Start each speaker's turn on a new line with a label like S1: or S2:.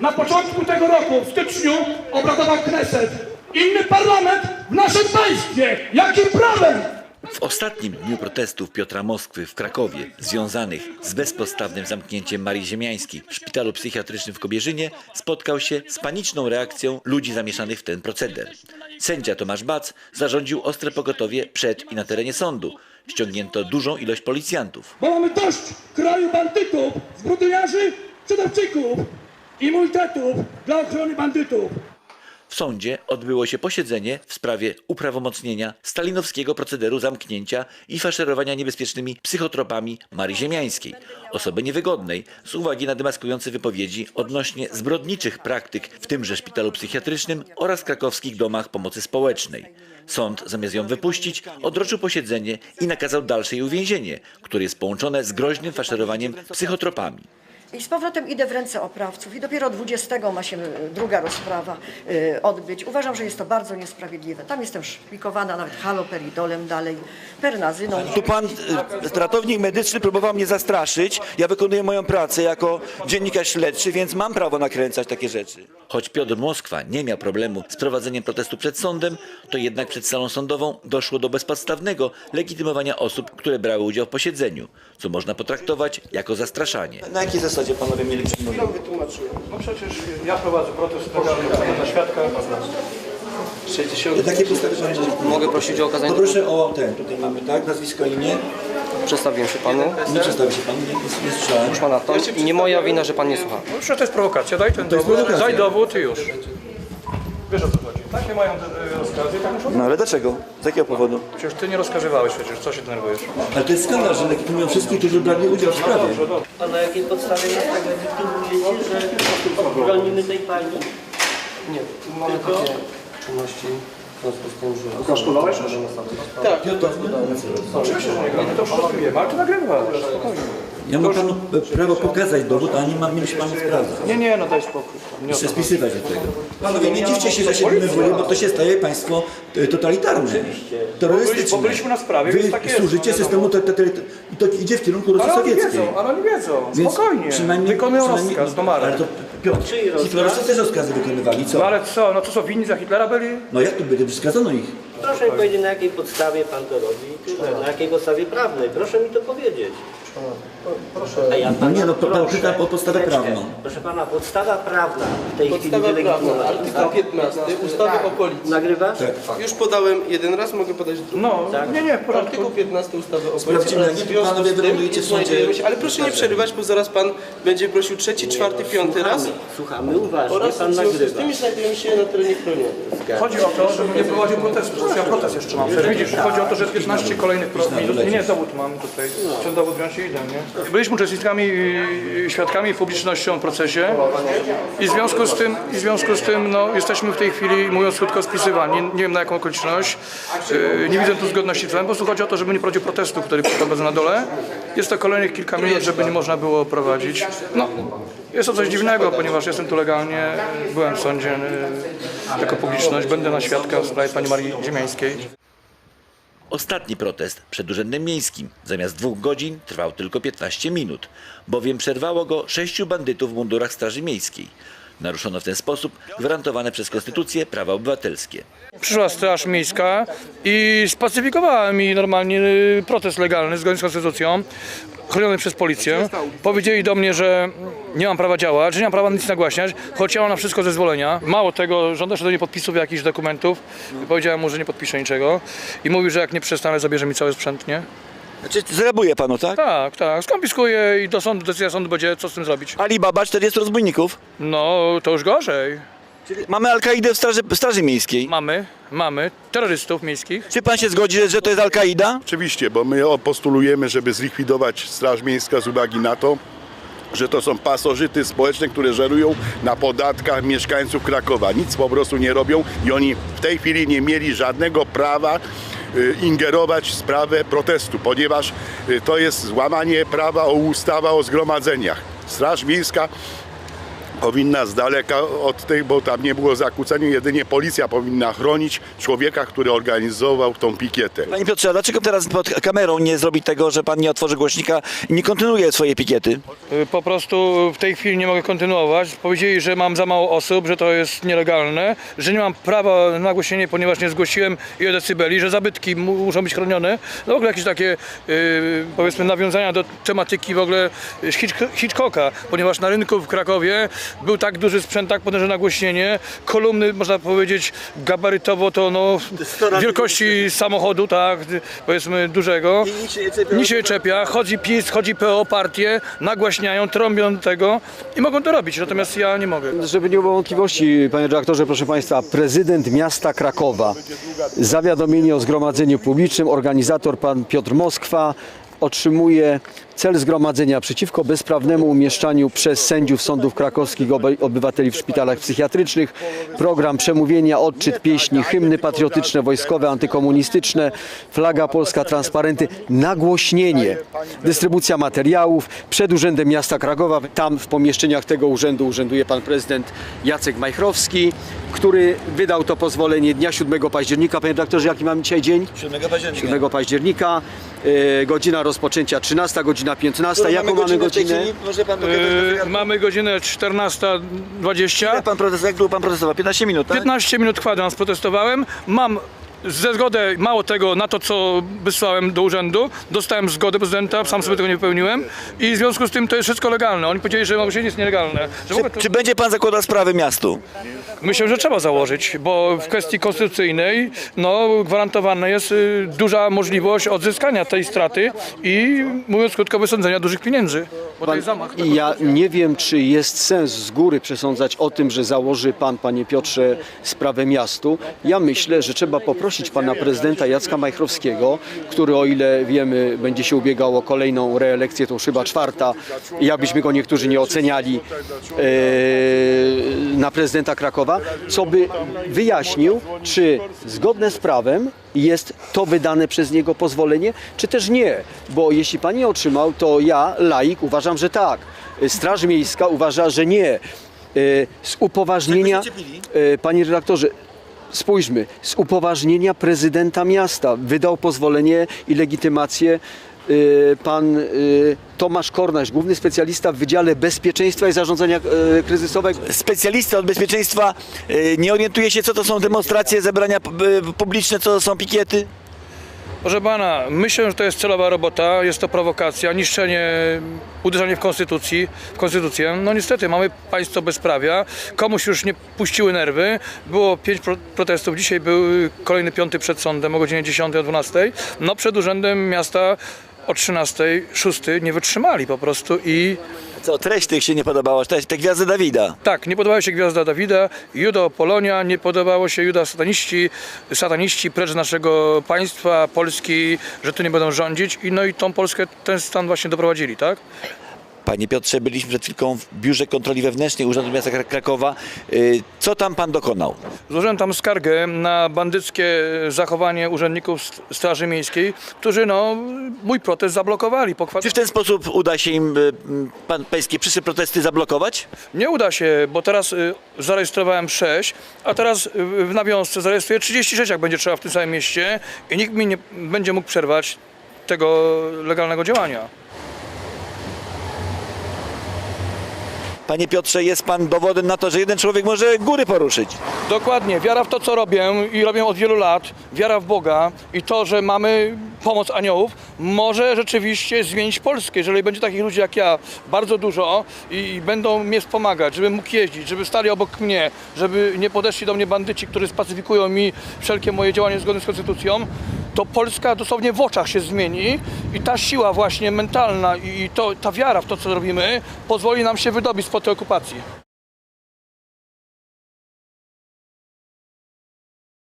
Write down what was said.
S1: Na początku tego roku, w styczniu, obradował Kneset. Inny parlament w naszym państwie. Jakim prawem?
S2: W ostatnim dniu protestów Piotra Moskwy w Krakowie, związanych z bezpodstawnym zamknięciem Marii Ziemiańskiej w szpitalu psychiatrycznym w Kobierzynie, spotkał się z paniczną reakcją ludzi zamieszanych w ten proceder. Sędzia Tomasz Bac zarządził ostre pogotowie przed i na terenie sądu. Ściągnięto dużą ilość policjantów.
S1: Bo mamy dość kraju bandytów, zbrodniarzy, przedawczyków, immunitetów dla ochrony bandytów.
S2: W sądzie odbyło się posiedzenie w sprawie uprawomocnienia stalinowskiego procederu zamknięcia i faszerowania niebezpiecznymi psychotropami Marii Ziemiańskiej, osoby niewygodnej z uwagi na demaskujące wypowiedzi odnośnie zbrodniczych praktyk w tymże szpitalu psychiatrycznym oraz krakowskich domach pomocy społecznej. Sąd, zamiast ją wypuścić, odroczył posiedzenie i nakazał dalsze jej uwięzienie, które jest połączone z groźnym faszerowaniem psychotropami.
S3: I z powrotem idę w ręce oprawców i dopiero 20 ma się y, druga rozprawa y, odbyć. Uważam, że jest to bardzo niesprawiedliwe. Tam jestem szpikowana nawet haloperidolem dalej, pernazyną.
S4: Tu pan e, ratownik medyczny próbował mnie zastraszyć. Ja wykonuję moją pracę jako dziennikarz śledczy, więc mam prawo nakręcać takie rzeczy.
S2: Choć Piotr Moskwa nie miał problemu z prowadzeniem protestu przed sądem, to jednak przed salą sądową doszło do bezpodstawnego legitymowania osób, które brały udział w posiedzeniu, co można potraktować jako zastraszanie.
S4: Na jakiej zasadzie panowie mieli przyjmować?
S5: No przecież ja prowadzę protest legalny na świadka.
S6: 60.
S4: Jakie podstawy pan
S6: Mogę prosić o okazanie.
S4: Poproszę o ten, tutaj mamy tak, nazwisko, imię.
S6: Przedstawiłem się panu.
S4: Nie przedstawi się pan, nie, nie, słyszałem.
S6: Pana to. I nie moja wina, że pan nie słucha.
S5: No przecież to jest prowokacja, daj ten dowód,
S4: prowokacja.
S5: daj dowód i już. Wiesz o co chodzi. Takie mają e, rozkazy, tak muszą
S4: No ale dlaczego? Z jakiego powodu?
S5: Przecież ty nie rozkazywałeś przecież, co się denerwujesz?
S4: Ale to jest skandal, że legitymują wszystkich, którzy brali udział w sprawie.
S7: A na jakiej podstawie nas tak legitymujecie, że bronimy tej pani?
S6: Nie, mamy
S7: Tylko-
S6: takie czynności w związku z tym, że...
S5: Zaszkodowałeś już?
S7: Tak.
S5: Oczywiście, że nie gra. My to wszystko wiemy, ale ty nagrywasz, spokojnie.
S4: Ja mam panu prawo pokazać dowód, a nie mam mieć panu sprawdzać.
S5: Nie, nie, no daj spokój. Nie
S4: Jeszcze spisywać do tego. Panowie, nie dziwcie się, że się denerwuję, bo to się staje państwo e, totalitarne, terrorystyczne.
S5: Bo byliśmy na sprawie,
S4: Wy
S5: tak jest,
S4: służycie
S5: no
S4: systemu i to idzie w kierunku Rosji
S5: Ale oni
S4: Sowieckiej.
S5: wiedzą, ale oni wiedzą, spokojnie.
S4: przynajmniej-
S5: Wykonują
S4: przynajmniej-
S5: rozkaz, do Mara.
S4: Ale to Piotr, hitlerowcy też rozkazy wykonywali,
S5: No
S4: co?
S5: ale co, no to co, winni za Hitlera byli?
S4: No jak to by, wskazano ich?
S7: Proszę mi powiedzieć, na jakiej podstawie pan to robi. Na jakiej podstawie prawnej. Proszę mi to powiedzieć. A ja
S4: No
S7: pana
S4: nie, no pan
S7: proszę.
S4: pyta o podstawę prawną.
S7: Proszę pana, podstawa prawna w tej chwili
S8: Podstawa prawna,
S7: wylegitymowana.
S8: artykuł 15 ustawy o policji.
S7: Nagrywasz?
S8: Już podałem jeden raz, mogę podać drugi.
S5: No, nie, nie, w porządku.
S8: Artykuł 15 ustawy o policji.
S4: Sprawdzimy,
S8: związku
S4: panowie wykonujecie w sądzie-
S8: się- Ale proszę nie przerywać, bo zaraz pan będzie prosił trzeci, czwarty, piąty raz.
S7: Słuchamy, słuchamy uważnie,
S8: Oraz
S7: pan
S8: w związku z
S7: nagrywa.
S8: tym znajdujemy się na terenie chronienia.
S5: Chodzi o to, żebym nie prowadził protestu. Ja protest jeszcze mam. Widzisz, chodzi o to, że 15 kolejnych pro- minut. Nie, nie, dowód mam tutaj. Chcę dowód wziąć i idę, nie? Byliśmy uczestnikami, świadkami publicznością w procesie i w związku z tym, i w związku z tym no, jesteśmy w tej chwili, mówiąc krótko, spisywani. Nie wiem na jaką okoliczność. Y, Nie widzę tu zgodności prawem. Po chodzi o to, żeby nie prowadził protestu, który prowadzę na dole. Jest to kolejnych kilka minut, żeby nie można było prowadzić. No, jest to coś dziwnego, ponieważ jestem tu legalnie, byłem w sądzie y, jako publiczność, będę na świadka w sprawie pani Marii Ziemiańskiej.
S2: Ostatni protest przed Urzędem Miejskim zamiast dwóch godzin trwał tylko 15 minut, bowiem przerwało go sześciu bandytów w mundurach Straży Miejskiej. Naruszono w ten sposób gwarantowane przez Konstytucję prawa obywatelskie.
S5: Przyszła Straż Miejska i spacyfikowała mi normalnie y, protest legalny zgodnie z konstytucją, chroniony przez policję. Powiedzieli do mnie, że nie mam prawa działać, że nie mam prawa nic nagłaśniać, choć ja mam na wszystko zezwolenia. Mało tego, żąda się do mnie podpisów jakichś dokumentów. Powiedziałem mu, że nie podpiszę niczego i mówił, że jak nie przestanę, zabierze mi cały sprzęt, nie?
S4: Znaczy, zrabuje panu, tak?
S5: Tak, tak, skonfiskuję i do sądu, decyzja sądu będzie, co z tym zrobić.
S4: Alibaba, 40 rozbójników.
S5: No, to już gorzej.
S4: Czyli mamy Al-Kaidę w straży, w straży Miejskiej.
S5: Mamy, mamy terrorystów miejskich.
S4: Czy pan się zgodzi, że to jest Al-Kaida?
S9: Oczywiście, bo my postulujemy, żeby zlikwidować Straż Miejska z uwagi na to, że to są pasożyty społeczne, które żerują na podatkach mieszkańców Krakowa. Nic po prostu nie robią i oni w tej chwili nie mieli żadnego prawa ingerować w sprawę protestu, ponieważ y, to jest złamanie prawa o ustawa o zgromadzeniach. Straż Miejska powinna z daleka od tych, bo tam nie było zakłócenia, jedynie policja powinna chronić człowieka, który organizował tą pikietę.
S4: Panie Piotrze, a dlaczego teraz pod kamerą nie zrobi tego, że pan nie otworzy głośnika i nie kontynuuje swojej pikiety?
S5: Y, Po prostu w tej chwili nie mogę kontynuować. Powiedzieli, że mam za mało osób, że to jest nielegalne, że nie mam prawa na głośnienie, ponieważ nie zgłosiłem ile decybeli, że zabytki mu- muszą być chronione. No w ogóle jakieś takie y, powiedzmy nawiązania do tematyki w ogóle Hitch- Hitchcocka, ponieważ na rynku w Krakowie był tak duży sprzęt, tak potężne nagłośnienie, kolumny można powiedzieć gabarytowo to no wielkości samochodu, tak, powiedzmy dużego. Nikt się nie czepia, chodzi PiS, chodzi PO, partie, nagłaśniają, trąbią tego i mogą to robić, natomiast ja nie mogę.
S10: Żeby nie było wątpliwości, panie redaktorze, proszę państwa, prezydent miasta Krakowa, zawiadomienie o zgromadzeniu publicznym, organizator pan Piotr Moskwa otrzymuje cel zgromadzenia przeciwko bezprawnemu umieszczaniu przez sędziów sądów krakowskich obywateli w szpitalach psychiatrycznych, program przemówienia, odczyt pieśni, hymny patriotyczne, wojskowe, antykomunistyczne, flaga polska, transparenty, nagłośnienie, dystrybucja materiałów przed Urzędem Miasta Krakowa. Tam w pomieszczeniach tego urzędu urzęduje pan prezydent Jacek Majchrowski, który wydał to pozwolenie dnia 7 października. Panie redaktorze, jaki mamy dzisiaj dzień?
S4: 7 października.
S10: 7 października, e, godzina rozpoczęcia 13, godzina 15. Jaką mamy godzinę?
S4: Może pan
S5: Yy, mamy godzinę 14.20.
S4: Jak pan protest, jak długo pan protestował? 15 minut, tak?
S5: 15 minut kwadrans protestowałem. Mam ze zgodę, mało tego, na to co wysłałem do urzędu, dostałem zgodę prezydenta, sam sobie tego nie wypełniłem i w związku z tym to jest wszystko legalne. Oni powiedzieli, że ogłoszenie jest nielegalne. Że
S4: Czy,
S5: to...
S4: czy będzie pan zakładał sprawy miastu?
S5: Myślę, że trzeba założyć, bo w kwestii konstytucyjnej no, gwarantowana jest y, duża możliwość odzyskania tej straty i mówiąc krótko, wysądzenia dużych pieniędzy.
S10: I ja nie wiem, czy jest sens z góry przesądzać o tym, że założy pan, panie Piotrze, sprawę miastu. Ja myślę, że trzeba poprosić pana prezydenta Jacka Majchrowskiego, który o ile wiemy, będzie się ubiegał o kolejną reelekcję, to już chyba czwarta, jakbyśmy go niektórzy nie oceniali, e, na prezydenta Krakowa, co by wyjaśnił, czy zgodne z prawem jest to wydane przez niego pozwolenie, czy też nie. Bo jeśli pan nie otrzymał, to ja, laik, uważam, że tak. Straż Miejska uważa, że nie. E, Z upoważnienia, e, panie redaktorze, spójrzmy, z upoważnienia prezydenta miasta wydał pozwolenie i legitymację pan e, Tomasz Kornaś, główny specjalista w Wydziale Bezpieczeństwa i Zarządzania e, Kryzysowego.
S4: Specjalista od bezpieczeństwa y, nie orientuje się, co to są demonstracje, zebrania y, publiczne, co to są pikiety?
S5: Proszę pana, myślę, że to jest celowa robota, jest to prowokacja, niszczenie, uderzanie w konstytucji, w konstytucję. No niestety, mamy państwo bezprawia, komuś już nie puściły nerwy, było pięć pro protestów, dzisiaj był kolejny piąty przed sądem o godzinie 10 o 12. No przed urzędem miasta o 13, 6 nie wytrzymali po prostu i
S4: Co, treść tych się nie podobała, te, te gwiazdy Dawida.
S5: tak, nie podobała się Gwiazda Dawida, Judo Polonia, nie podobało się Juda Sataniści, sataniści precz naszego państwa, Polski, że tu nie będą rządzić i no i tą Polskę, ten stan właśnie doprowadzili, tak?
S4: Panie Piotrze, byliśmy przed chwilką w Biurze Kontroli Wewnętrznej Urzędu Miasta Krak- Krakowa. Y, Co tam pan dokonał?
S5: Złożyłem tam skargę na bandyckie zachowanie urzędników st- Straży Miejskiej, którzy no mój protest zablokowali.
S4: Czy w ten sposób uda się im y, pan pańskie przyszłe protesty zablokować?
S5: Nie uda się, bo teraz y, zarejestrowałem 6, a teraz w nawiązce zarejestruję 36, jak będzie trzeba w tym samym mieście i nikt mi nie będzie mógł przerwać tego legalnego działania.
S4: Panie Piotrze, jest pan dowodem na to, że jeden człowiek może góry poruszyć.
S5: Dokładnie, wiara w to, co robię i robię od wielu lat, wiara w Boga i to, że mamy pomoc aniołów, może rzeczywiście zmienić Polskę. Jeżeli będzie takich ludzi jak ja bardzo dużo i będą mnie wspomagać, żebym mógł jeździć, żeby stali obok mnie, żeby nie podeszli do mnie bandyci, którzy spacyfikują mi wszelkie moje działanie zgodne z konstytucją, to Polska dosłownie w oczach się zmieni i ta siła właśnie mentalna i to, ta wiara w to, co robimy, pozwoli nam się wydobyć spod tej okupacji.